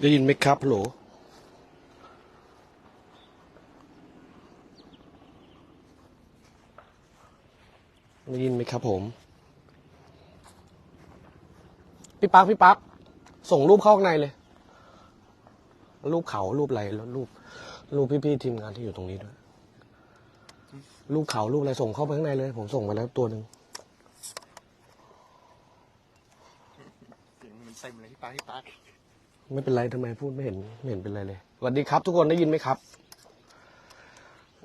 ได้ยินไหมครับฮัลโหลได้ยินไหมครับผม พี่ปักพี่ปักส่งรูปเข้าข้างในเลย รูปเขารูปอะไรแล้วรูป รูปพี่ๆทีมงานที่อยู่ตรงนี้ด้วย รูปเขารูปอะไรส่งเข้าไปข้างในเลย ผมส่งไปแล้วตัวหนึ่งเสียงมันเต็มเลยพี่ปาร์คพี่ปาร์ค ไม่เป็นไรทำไมพูดไม่เห็นไม่เห็นเป็นไรเลยสวัสดีครับ ทุกคนได้ยินไหมครับ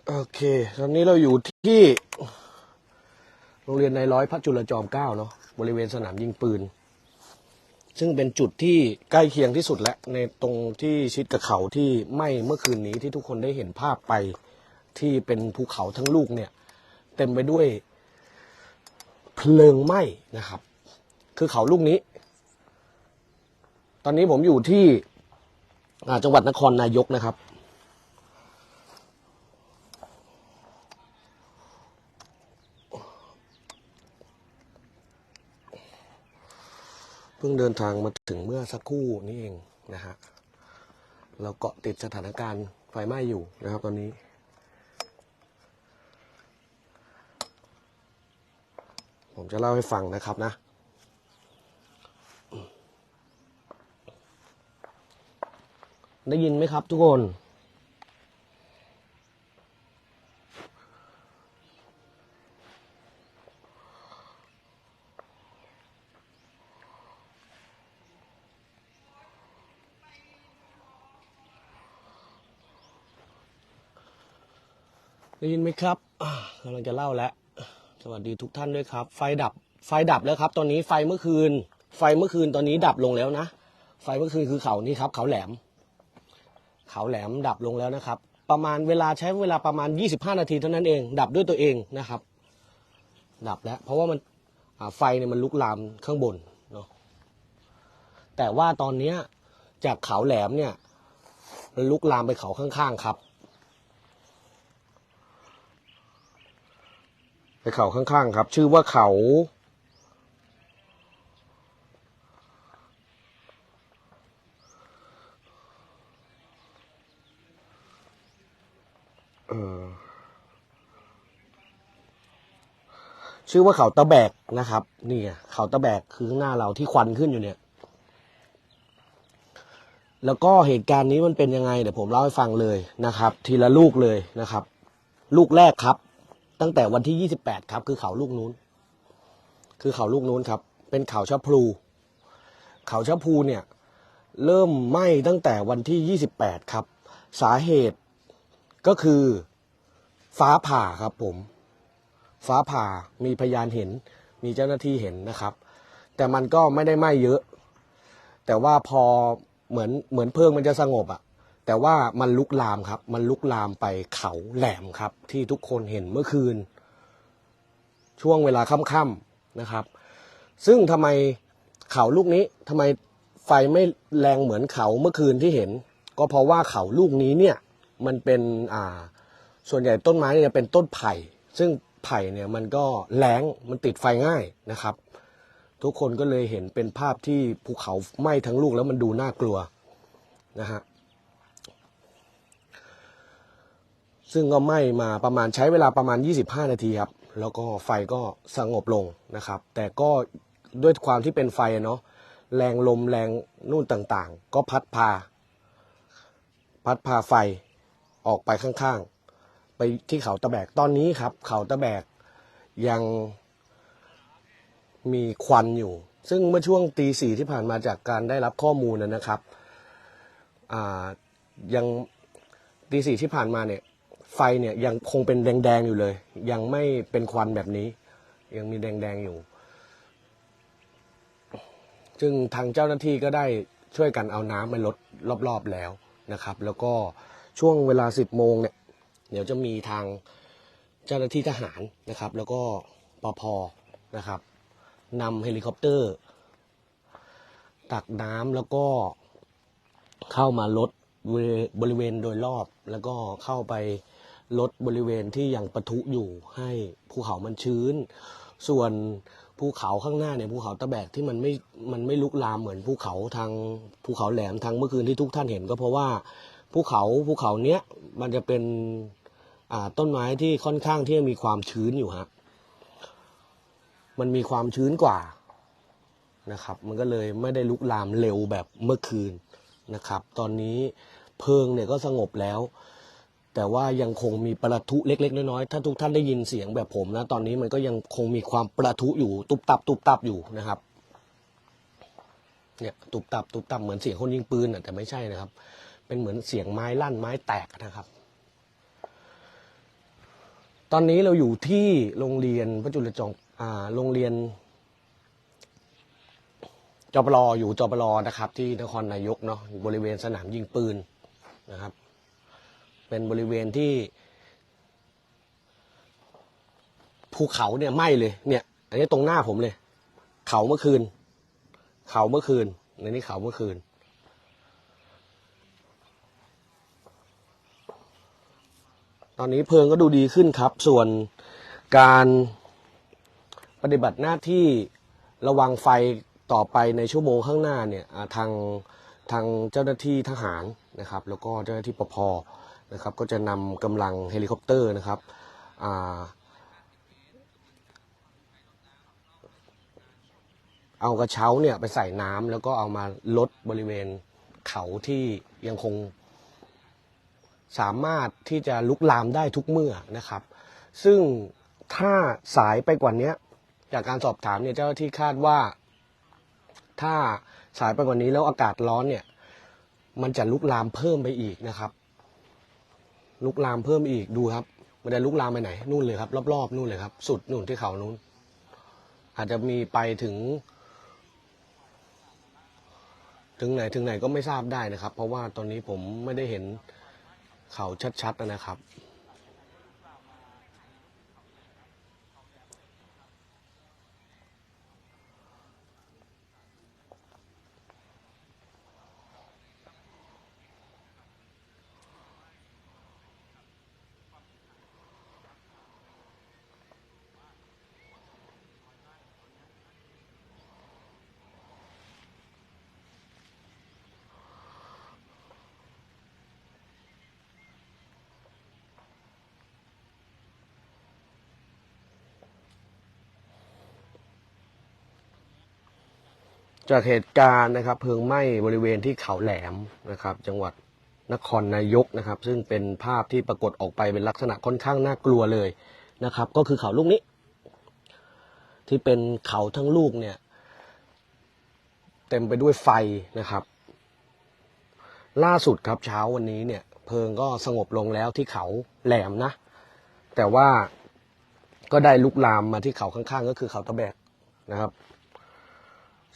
โอเค ตอนนี้เราอยู่ที่โรงเรียนในร้อยพระจุลจอมเกล้าเนาะบริเวณสนามยิงปืน ซึ่งเป็นจุดที่ใกล้เคียงที่สุดและในตรงที่ชิดกับเขาที่ไหม้เมื่อคืนนี้ที่ทุกคนได้เห็นภาพไปที่เป็นภูเขาทั้งลูกเนี่ย เต็มไปด้วยเพลิงไหม้นะครับ คือเขาลูกนี้ อนนี้ผมอยู่ที่จังหวัดนครนายกนะครับ เพิ่งเดินทางมาถึงเมื่อสักครู่นี้เองนะฮะ เราเกาะติดสถานการณ์ไฟไหม้อยู่นะครับตอนนี้ผมจะเล่าให้ฟังนะครับนะ ได้ยินไหมครับทุกคน ได้ยินไหมครับกำลังจะเล่าแล้ว สวัสดีทุกท่านด้วยครับ ไฟดับ ไฟดับแล้วครับ ตอนนี้ไฟเมื่อคืน ไฟเมื่อคืนตอนนี้ดับลงแล้วนะ ไฟเมื่อคืนคือเขานี่ครับ เขาแหลม ขาแหลมดับลงแล้วนะครับ ประมาณเวลาใช้เวลาประมาณ 25 นาทีเท่านั้นเอง ดับด้วยตัวเองนะครับ ดับแล้ว เพราะว่ามันไฟเนี่ยมันลุกลามข้างบนเนาะแต่ว่าตอนนี้จากเขาแหลมเนี่ยมันลุกลามไปเขาข้างๆครับ ไปเขาข้างๆครับ ชื่อว่าเขา ชื่อว่าเขาตะแบกนะครับ นี่เขาตะแบกคือข้างหน้าเราที่ควันขึ้นอยู่เนี่ย แล้วก็เหตุการณ์นี้มันเป็นยังไงเดี๋ยวผมเล่าให้ฟังเลยนะครับ ทีละลูกเลยนะครับ ลูกแรกครับ ตั้งแต่วันที่28ครับ คือเขาลูกนู้น คือเขาลูกนู้นครับ เป็นเขาชะพลู เขาชะพลูเนี่ย เริ่มไหม้ตั้งแต่วันที่28ครับ สาเหตุก็คือฟ้าผ่าครับผม ฟ้าผ่ามีพยานเห็น มีเจ้าหน้าที่เห็นนะครับ แต่มันก็ไม่ได้ไหม้เยอะ แต่ว่าพอเหมือนเหมือนเพลิงมันจะสงบอะแต่ว่ามันลุกลามครับ มันลุกลามไปเขาแหลมครับ ที่ทุกคนเห็นเมื่อคืน ช่วงเวลาค่ำๆนะครับ ซึ่งทำไมเขาลูกนี้ทำไมไฟไม่แรงเหมือนเขาเมื่อคืนที่เห็น ก็เพราะว่าเขาลูกนี้เนี่ยมันเป็นอ่าส่วนใหญ่ต้นไม้เนี่ยจะเป็นต้นไผ่ ซึ่ง ไผ่เนี่ยมันก็แรงมันติดไฟง่ายนะครับ ทุกคนก็เลยเห็นเป็นภาพที่ภูเขาไหม้ทั้งลูกแล้วมันดูน่ากลัวนะฮะซึ่งก็ไหม้มาประมาณใช้เวลาประมาณ 25 นาทีครับ แล้วก็ไฟก็สงบลงนะครับ แต่ก็ด้วยความที่เป็นไฟเนาะแรงลมแรงนู่นต่างๆ ก็พัดพา พัดพาไฟออกไปข้างๆ ไปที่เขาตะแบกตอนนี้ครับ เขาตะแบกยังมีควันอยู่ ซึ่งเมื่อช่วงตีสี่ที่ผ่านมาจากการได้รับข้อมูลนะครับยังตีสี่ที่ผ่านมาเนี่ย ไฟเนี่ยยังคงเป็นแดงๆอยู่เลย ยังไม่เป็นควันแบบนี้ ยังมีแดงๆอยู่ ซึ่งทางเจ้าหน้าที่ก็ได้ช่วยกันเอาน้ำมาลดรอบๆแล้วนะครับ แล้วก็ช่วงเวลา10โมงเนี่ย เดี๋ยวจะมีทางเจ้าหน้าที่ทหารนะครับ แล้วก็ปภนะครับนำเฮลิคอปเตอร์ ตักน้ำแล้วก็เข้ามาลดบริบริเวณโดยรอบ แล้วก็เข้าไปลดบริเวณที่ยังปะทุอยู่ให้ภูเขามันชื้น ส่วนภูเขาข้างหน้าเนี่ยภูเขาตะแบกที่มันไม่ มันไม่ลุกลามเหมือนภูเขาทางภูเขาแหลมทางเมื่อคืนที่ทุกท่านเห็นก็เพราะว่าภูเขาภูเขาเนี้ยมันจะเป็น ต้นไม้ที่ค่อนข้างที่จะมีความชื้นอยู่ฮะมันมีความชื้นกว่านะครับ มันก็เลยไม่ได้ลุกลามเร็วแบบเมื่อคืนนะครับ ตอนนี้เพลิงเนี่ยก็สงบแล้ว แต่ว่ายังคงมีประทุเล็ก ๆ น้อยๆถ้าทุกท่านได้ยินเสียงแบบผมนะตอนนี้มันก็ยังคงมีความประทุอยู่ตุบตับตุบตับอยู่นะครับเนี่ยตุบตับตุบตับเหมือนเสียงคนยิงปืนอะแต่ไม่ใช่นะครับ เป็นเหมือนเสียงไม้ลั่นไม้แตกนะครับ ตอนนี้เราอยู่ที่โรงเรียนพระจุลจอมอ่าโรงเรียนจปรออยู่จปรนะครับ ที่นครนายกเนาะบริเวณสนามยิงปืนนะครับ เป็นบริเวณที่ ภูเขาเนี่ยไหม้เลยเนี่ย อันนี้ตรงหน้าผมเลย เขาเมื่อคืน เขาเมื่อคืนในนี้เขาเมื่อคืน ตอนนี้เพลิงก็ดูดีขึ้นครับ ส่วนการปฏิบัติหน้าที่ระวังไฟต่อไปในชั่วโมงข้างหน้าเนี่ยทางทางเจ้าหน้าที่ทหารนะครับ แล้วก็เจ้าหน้าที่ปภนะครับ ก็จะนำกำลังเฮลิคอปเตอร์นะครับอเอากระเช้าเนี่ยไปใส่น้ำแล้วก็เอามาลดบริเวณเขาที่ยังคง สามารถที่จะลุกลามได้ทุกเมื่อนะครับ ซึ่งถ้าสายไปกว่านี้จากการสอบถามเนี่ยเจ้าหน้าที่คาดว่า ถ้าสายไปกว่านี้แล้วอากาศร้อนเนี่ย มันจะลุกลามเพิ่มไปอีกนะครับ ลุกลามเพิ่มอีกดูครับ มันจะลุกลามไปไหนนู่นเลยครับรอบๆนู่นเลยครับ สุดนู่นที่เขานู้น อาจจะมีไปถึง ถึงไหนถึงไหนก็ไม่ทราบได้นะครับ เพราะว่าตอนนี้ผมไม่ได้เห็น เขาชัดๆนะครับ จากเหตุการณ์นะครับเพลิงไหม้บริเวณที่เขาแหลมนะครับ จังหวัดนครนายกนะครับ ซึ่งเป็นภาพที่ปรากฏออกไปเป็นลักษณะค่อนข้างน่ากลัวเลยนะครับ ก็คือเขาลูกนี้ ที่เป็นเขาทั้งลูกเนี่ย เต็มไปด้วยไฟนะครับ ล่าสุดครับเช้าวันนี้เนี่ย เพลิงก็สงบลงแล้วที่เขาแหลมนะ แต่ว่าก็ได้ลุกลามมาที่เขาข้างๆ ก็คือเขาตะแบกนะครับ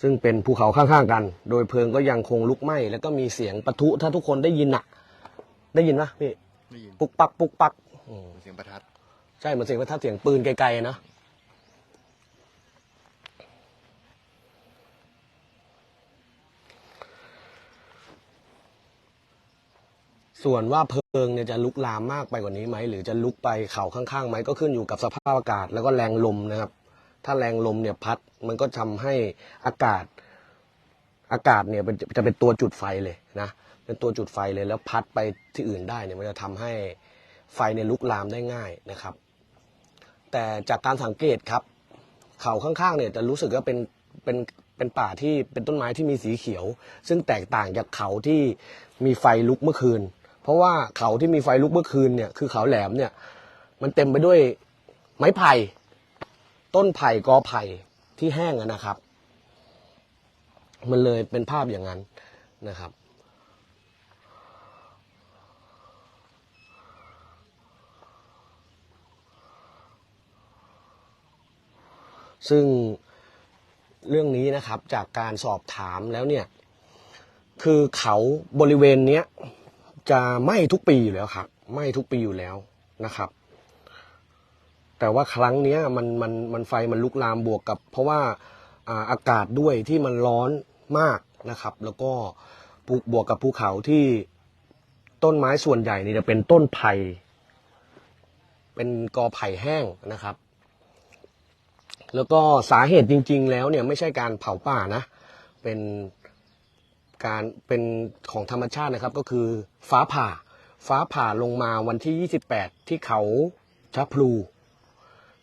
ซึ่งเป็นภูเขาข้างๆกัน โดยเพลิงก็ยังคงลุกไหม้แล้วก็มีเสียงปะทุถ้าทุกคนได้ยินอะได้ยินปะพี่ได้ยินปุกปักปุกปักอืมเสียงประทัดใช่เหมือนเสียงประทัดเสียงปืนไกลๆนะส่วนว่าเพลิงเนี่ยจะลุกลามมากไปกว่านี้ไหม หรือจะลุกไปเขาข้างๆไหมก็ขึ้นอยู่กับสภาพอากาศแล้วก็แรงลมนะครับ ถ้าแรงลมเนี่ยพัดมันก็ทำให้อากาศอากาศเนี่ยเป็นจะเป็นตัวจุดไฟเลยนะเป็นตัวจุดไฟเลยแล้วพัดไปที่อื่นได้เนี่ยมันจะทำให้ไฟเนี่ยลุกลามได้ง่ายนะครับ แต่จากการสังเกตครับเขาข้างๆเนี่ยจะรู้สึกว่าเป็นเป็นเป็นป่าที่เป็นต้นไม้ที่มีสีเขียว ซึ่งแตกต่างจากเขาที่มีไฟลุกเมื่อคืน เพราะว่าเขาที่มีไฟลุกเมื่อคืนเนี่ยคือเขาแหลมเนี่ยมันเต็มไปด้วยไม้ไผ่ ต้นไผ่กอไผ่ที่แห้งนะครับ มันเลยเป็นภาพอย่างนั้นนะครับ ซึ่งเรื่องนี้นะครับจากการสอบถามแล้วเนี่ย คือเขาบริเวณเนี้ยจะไหม้ทุกปีอยู่แล้วครับไหม้ทุกปีอยู่แล้วนะครับ แต่ว่าครั้งเนี้ยมันมันมันไฟมันลุกลามบวกกับ เพราะว่าอาอากาศด้วยที่มันร้อนมากนะครับ แล้วก็บวกบวกกับภูเขาที่ต้นไม้ส่วนใหญ่นี่จะเป็นต้นไผ่เป็นกอไผ่แห้งนะครับ แล้วก็สาเหตุจริง ๆ แล้วเนี่ยไม่ใช่การเผาป่านะ เป็นการเป็นของธรรมชาตินะครับก็คือฟ้าผ่า ฟ้าผ่าลงมาวันที่ 28 ที่เขาชะพลู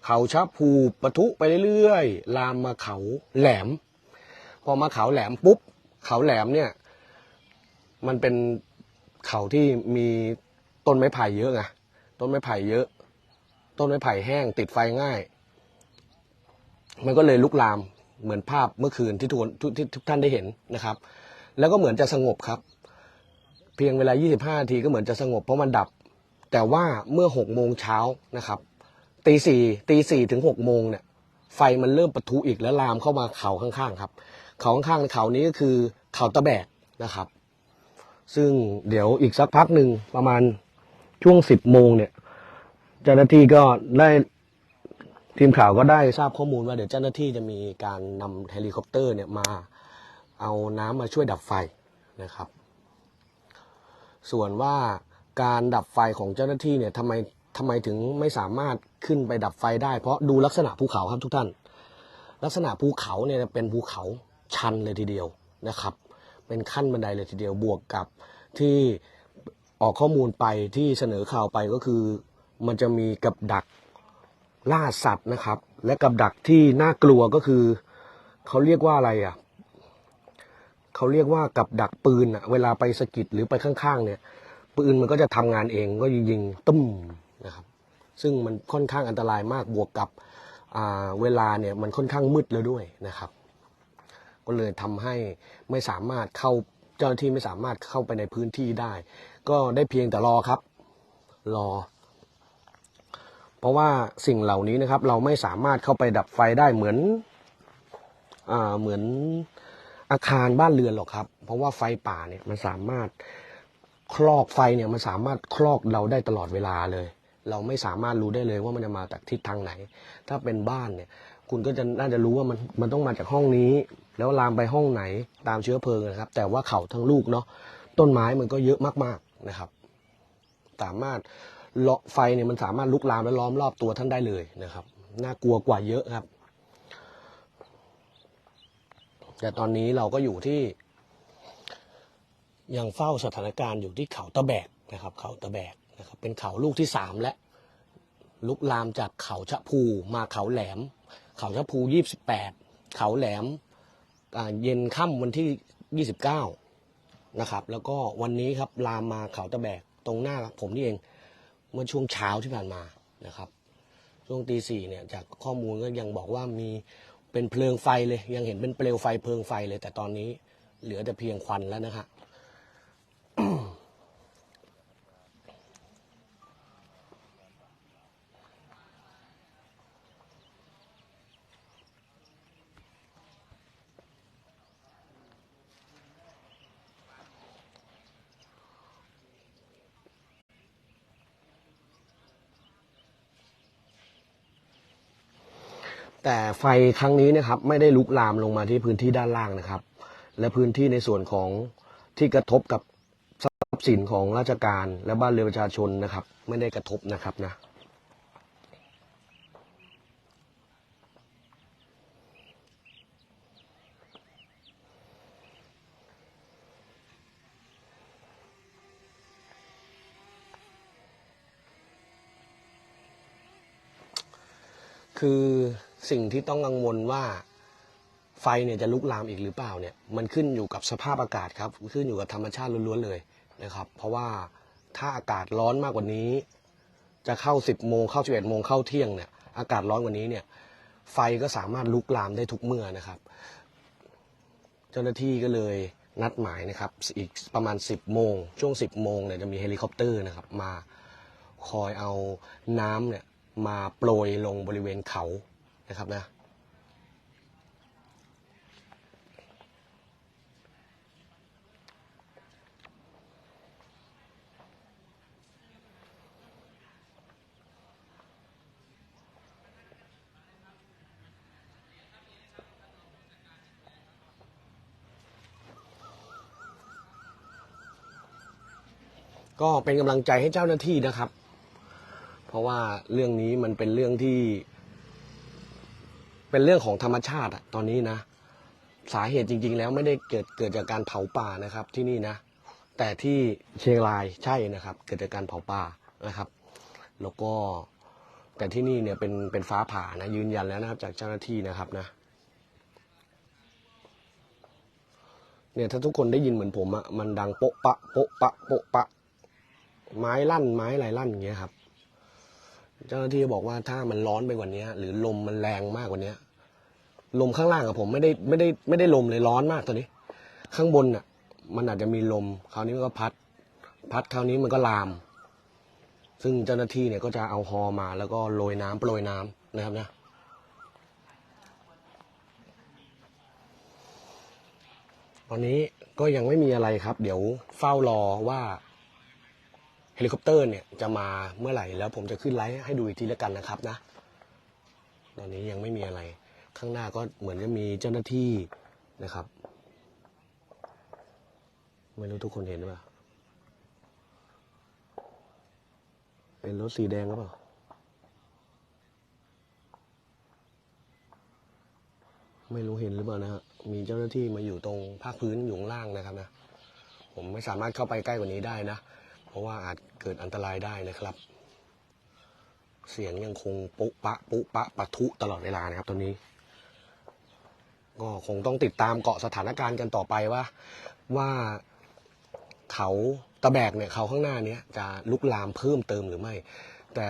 เขาชะพูปะทุไปเรื่อยๆ ลามมาเขาแหลม พอมาเขาแหลมปุ๊บ เขาแหลมเนี่ย มันเป็นเขาที่มีต้นไม้ไผ่เยอะไงต้นไม้ไผ่เยอะ ต้นไม้ไผ่แห้งติดไฟง่าย มันก็เลยลุกลามเหมือนภาพเมื่อคืนที่ทุกคนที่ทุกท่านได้เห็นนะครับ แล้วก็เหมือนจะสงบครับ เพียงเวลา 25นาทีก็เหมือนจะสงบเพราะมันดับ แต่ว่าเมื่อ6โมงเช้านะครับ ตีสี่ตีสี่ถึง6โมงเนี่ยไฟมันเริ่มปะทุอีกแล้วลามเข้ามาเขาข้างๆครับ เขาข้างๆเขานี้ก็คือเขาตะแบกนะครับ ซึ่งเดี๋ยวอีกสักพักหนึ่งประมาณช่วง10โมงเนี่ย เจ้าหน้าที่ก็ได้ทีมข่าวก็ได้ทราบข้อมูลว่าเดี๋ยวเจ้าหน้าที่จะมีการนำเฮลิคอปเตอร์เนี่ยมาเอาน้ำมาช่วยดับไฟนะครับ ส่วนว่าการดับไฟของเจ้าหน้าที่เนี่ยทำไมทำไมถึงไม่สามารถ ขึ้นไปดับไฟได้ เพราะดูลักษณะภูเขาครับทุกท่าน ลักษณะภูเขาเนี่ยเป็นภูเขาชันเลยทีเดียวนะครับ เป็นขั้นบันไดเลยทีเดียวบวกกับที่ออกข้อมูลไปที่เสนอข่าวไปก็คือ มันจะมีกับดักล่าสัตว์นะครับ และกับดักที่น่ากลัวก็คือเขาเรียกว่าอะไรอะเขาเรียกว่ากับดักปืนอะเวลาไปสะกิดหรือไปข้างๆเนี่ยปืนมันก็จะทำงานเองก็ยิงๆตุ้ม ซึ่งมันค่อนข้างอันตรายมากบวกกับเวลาเนี่ยมันค่อนข้างมืดแล้วด้วยนะครับ ก็เลยทำให้ไม่สามารถเข้าเจ้าหน้าที่ไม่สามารถเข้าไปในพื้นที่ได้ ก็ได้เพียงแต่รอครับ รอ เพราะว่าสิ่งเหล่านี้นะครับ เราไม่สามารถเข้าไปดับไฟได้เหมือนอเหมือนอาคารบ้านเรือนหรอกครับ เพราะว่าไฟป่าเนี่ยมันสามารถคลอกไฟเนี่ยมันสามารถคลอกเราได้ตลอดเวลาเลย เราไม่สามารถรู้ได้เลยว่ามันจะมาจากทิศทางไหน ถ้าเป็นบ้านเนี่ย คุณก็จะน่าจะรู้ว่ามันมันต้องมาจากห้องนี้ แล้วลามไปห้องไหนตามเชื้อเพลิงนะครับ แต่ว่าเขาทั้งลูกเนาะต้นไม้มันก็เยอะมากๆนะครับ สามารถเลาะไฟเนี่ยมันสามารถลุกลามและล้อมรอบตัวท่านได้เลยนะครับ น่ากลัวกว่าเยอะครับ แต่ตอนนี้เราก็อยู่ที่ ยังเฝ้าสถานการณ์อยู่ที่เขาตะแบกนะครับ เขาตะแบก นะครับเป็นเขาลูกที่สามและลุกลามจากเขาชะพูมาเขาแหลม เขาชะพูยี่สิบแปดเขาแหลมเย็นค่ำวันที่ยี่สิบเก้านะครับ แล้วก็วันนี้ครับลามมาเขาตะแบกตรงหน้าผมนี่เองเมื่อช่วงเช้าที่ผ่านมานะครับ ช่วงตีสี่เนี่ยจากข้อมูลก็ยังบอกว่ามีเป็นเพลิงไฟเลย ยังเห็นเป็นเปลวไฟเพลิงไฟเลย แต่ตอนนี้เหลือแต่เพียงควันแล้วนะฮะ แต่ไฟครั้งนี้นะครับไม่ได้ลุกลามลงมาที่พื้นที่ด้านล่างนะครับ และพื้นที่ในส่วนของที่กระทบกับทรัพย์สินของราชการและบ้านเรือนประชาชนนะครับ ไม่ได้กระทบนะครับนะคือ สิ่งที่ต้องกังวลว่าไฟเนี่ยจะลุกลามอีกหรือเปล่าเนี่ยมันขึ้นอยู่กับสภาพอากาศครับขึ้นอยู่กับธรรมชาติล้วนๆเลยนะครับ เพราะว่าถ้าอากาศร้อนมากกว่านี้ จะเข้า 10โมงเข้า11โมงเข้าเที่ยงเนี่ยอากาศร้อนกว่านี้เนี่ยไฟก็สามารถลุกลามได้ทุกเมื่อนะครับ เจ้าหน้าที่ก็เลยนัดหมายนะครับอีกประมาณ 10 โมง ช่วง 10 โมงเนี่ยจะมีเฮลิคอปเตอร์นะครับมาคอยเอาน้ำเนี่ยมาโปรยลงบริเวณเขา นะครับนะก็เป็นกำลังใจให้เจ้าหน้าที่นะครับ เพราะว่าเรื่องนี้มันเป็นเรื่องที่ เป็นเรื่องของธรรมชาติอะตอนนี้นะ สาเหตุจริง ๆ แล้วไม่ได้เกิดเกิดจากการเผาป่านะครับที่นี่นะ แต่ที่เชียงรายใช่นะครับ เกิดจากการเผาป่านะครับ แล้วก็แต่ที่นี่เนี่ยเป็นเป็นฟ้าผ่านะยืนยันแล้วนะครับ จากเจ้าหน้าที่นะครับนะเนี่ยถ้าทุกคนได้ยินเหมือนผมอะมันดังโปะปะโปะปะโปะปะ ไม้ลั่นไม้อะไรลั่นอย่างเงี้ยครับ เจ้าหน้าที่บอกว่าถ้ามันร้อนไปกว่านี้หรือลมมันแรงมากกว่านี้ลมข้างล่างอะผมไม่ได้ไม่ได้ไม่ได้ลมเลยร้อนมากตอนนี้ ข้างบนอะมันอาจจะมีลมคราวนี้มันก็พัด พัดคราวนี้มันก็ลาม ซึ่งเจ้าหน้าที่เนี่ยก็จะเอาฮอมา แล้วก็โรยน้ำโปรยน้ำนะครับนะตอนนี้ก็ยังไม่มีอะไรครับ เดี๋ยวเฝ้ารอว่า เฮลิคอปเตอร์เนี่ยจะมาเมื่อไหร่แล้วผมจะขึ้นไลฟ์ให้ดูอีกทีล้วกันนะครับนะ ตอนนี้ยังไม่มีอะไร ข้างหน้าก็เหมือนจะมีเจ้าหน้าที่นะครับ ไม่รู้ทุกคนเห็นหรือเปล่า เป็นรถสีแดงหรือเปล่าไม่รู้เห็นหรือเปล่านะฮะ มีเจ้าหน้าที่มาอยู่ตรงภาคพื้นอยู่ล่างนะครับนะ ผมไม่สามารถเข้าไปใกล้กว่านี้ได้นะ เพราะว่าอาจเกิดอันตรายได้นะครับ เสียงยังคงปุ๊ปะปุ๊ปะปะทุตลอดเวลานะครับตอนนี้ ก็คงต้องติดตามเกาะสถานการณ์กันต่อไปว่า ว่าเขาตะแบกเนี่ยเขาข้างหน้าเนี้ยจะลุกลามเพิ่มเติมหรือไม่ แต่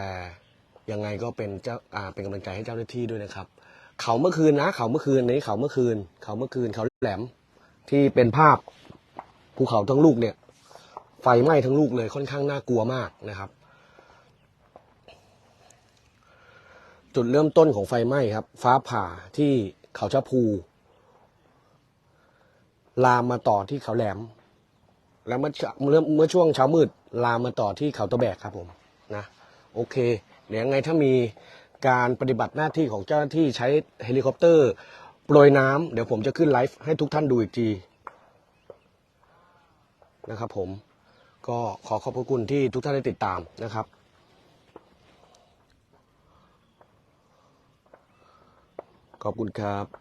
ยังไงก็เป็นเจ้าอ่าเป็นกำลังใจให้เจ้าหน้าที่ด้วยนะครับ เขาเมื่อคืนนะ เขาเมื่อคืนนี้เขาเมื่อคืน เขาเมื่อคืนเขาแหลมที่เป็นภาพภูเขาทั้งลูกเนี่ย ไฟไหม้ทั้งลูกเลยค่อนข้างน่ากลัวมากนะครับ จุดเริ่มต้นของไฟไหม้ครับ ฟ้าผ่าที่เขาชะพู ลามมาต่อที่เขาแหลม แล้วเมื่อเมื่อช่วงเช้ามืด ลามมาต่อที่เขาตะแบกครับผมนะโอเคเดี๋ยวไงถ้ามีการปฏิบัติหน้าที่ของเจ้าหน้าที่ใช้เฮลิคอปเตอร์โปรยน้ำเดี๋ยวผมจะขึ้นไลฟ์ให้ทุกท่านดูอีกทีนะครับผม ก็ขอขอบพระคุณที่ทุกท่านได้ติดตามนะครับ ขอบคุณครับ